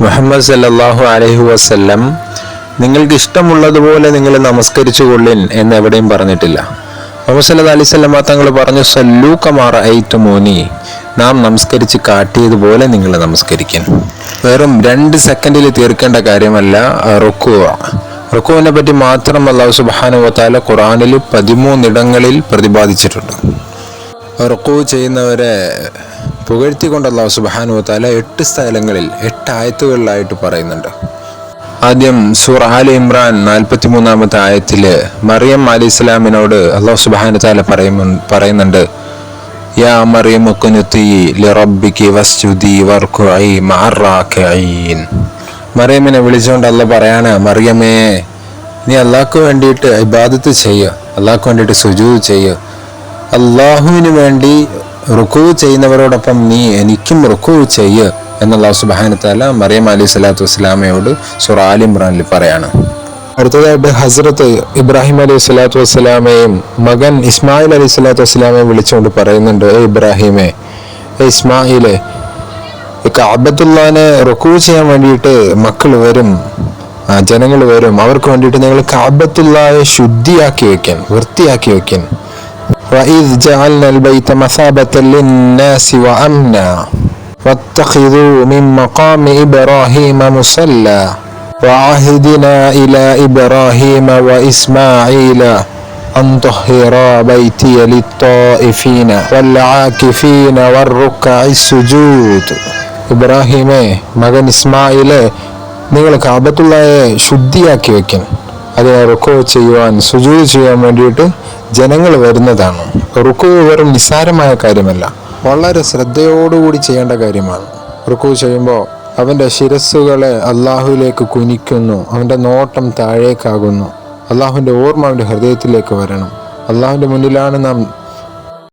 മുഹമ്മദ് സല്ലാഹു അലഹു വസ്ല്ലം നിങ്ങൾക്ക് ഇഷ്ടമുള്ളതുപോലെ നിങ്ങൾ നമസ്കരിച്ചു കൊള്ളിൻ എന്ന് എവിടെയും പറഞ്ഞിട്ടില്ല. മുഹമ്മദ് സല്ലാ അലൈഹി വസല്ലമ തങ്ങൾ പറഞ്ഞു സല്ലൂ കമാറ ഐത്തുമോനി നാം നമസ്കരിച്ച് കാട്ടിയതുപോലെ നിങ്ങൾ നമസ്കരിക്കാൻ വെറും രണ്ട് സെക്കൻഡിൽ തീർക്കേണ്ട കാര്യമല്ല റുക്കുവ റുക്കുവിനെ പറ്റി മാത്രം അള്ളാഹു സുബ്ഹാനഹു ഖുറാനിൽ പതിമൂന്നിടങ്ങളിൽ പ്രതിപാദിച്ചിട്ടുണ്ട്. റുക്കു ചെയ്യുന്നവരെ പുകഴ്ത്തിക്കൊണ്ട് അള്ളാഹു സുബാനു താല എട്ട് സ്ഥലങ്ങളിൽ എട്ട് ആയത്തുകളിലായിട്ട് പറയുന്നുണ്ട്. ആദ്യം സൂർ ആലി ഇമ്രാൻ നാൽപ്പത്തി മൂന്നാമത്തെ ആയത്തിൽ മറിയം അലി ഇസ്ലാമിനോട് അള്ളാഹു താല പറയുന്നു പറയുന്നുണ്ട് യാ മറിയം കുനുത്തി ലിറബ്ബിക്ക് വസ്തുതി വർക്കുഐ മഅറാക്കിഈൻ മറിയമ്മിനെ വിളിച്ചുകൊണ്ട് അല്ല പറയാണ് മറിയമേ നീ അള്ളാഹ്ക്ക് വേണ്ടിയിട്ട് ഇബാദത്ത് ചെയ്യുക അള്ളാഹ്ക്ക് വേണ്ടിയിട്ട് സുജൂദ് ചെയ്യുക അള്ളാഹുവിന് വേണ്ടി റുക്കു ചെയ്യുന്നവരോടൊപ്പം നീ എനിക്കും റുക്കു ചെയ്യ് എന്നുള്ള സുബാനത്താല മറിയം അലി സ്വലാത്തു വസ്സലാമയോട് സുറ ആലി ഇമ്രാനിൽ പറയാണ്. അടുത്തതായിട്ട് ഹസ്രത്ത് ഇബ്രാഹിം അലൈഹി സ്വലാത്തു വസ്സലാമയും മകൻ ഇസ്മായിൽ അലൈഹി സ്വലാത്തു വസ്സലാമയും വിളിച്ചുകൊണ്ട് പറയുന്നുണ്ട് ഏ ഇബ്രാഹിമേ ഏ ഇസ്മായിലെ കാബത്തുള്ളാനെ റുക്കു ചെയ്യാൻ വേണ്ടിയിട്ട് മക്കൾ വരും ജനങ്ങൾ വരും അവർക്ക് വേണ്ടിയിട്ട് നിങ്ങൾ കാബത്തുല്ലായെ ശുദ്ധിയാക്കി വെക്കാൻ വൃത്തിയാക്കി വെക്കാൻ وإذ جعلنا البيت مثابة للناس وأمنا واتخذوا من مقام إبراهيم مصلى وعهدنا إلى إبراهيم وإسماعيل أن طهرا بيتي للطائفين والعاكفين والركع السجود ഇബ്രാഹിമേ മകൻ ഇസ്മായിലെ നിങ്ങൾ കാബത്തുള്ളയെ ശുദ്ധിയാക്കി വെക്കാൻ അതിനെ റുക്കോ ചെയ്യുവാൻ സുജൂത് ചെയ്യാൻ വേണ്ടിയിട്ട് ജനങ്ങൾ വരുന്നതാണ്. റുക്കോ വെറും നിസ്സാരമായ കാര്യമല്ല വളരെ ശ്രദ്ധയോടുകൂടി ചെയ്യേണ്ട കാര്യമാണ്. റുക്കു ചെയ്യുമ്പോൾ അവന്റെ ശിരസ്സുകളെ അള്ളാഹുവിലേക്ക് കുനിക്കുന്നു അവന്റെ നോട്ടം താഴേക്കാകുന്നു. അള്ളാഹുവിന്റെ ഓർമ്മ അവന്റെ ഹൃദയത്തിലേക്ക് വരണം. അള്ളാഹുവിന്റെ മുന്നിലാണ് നാം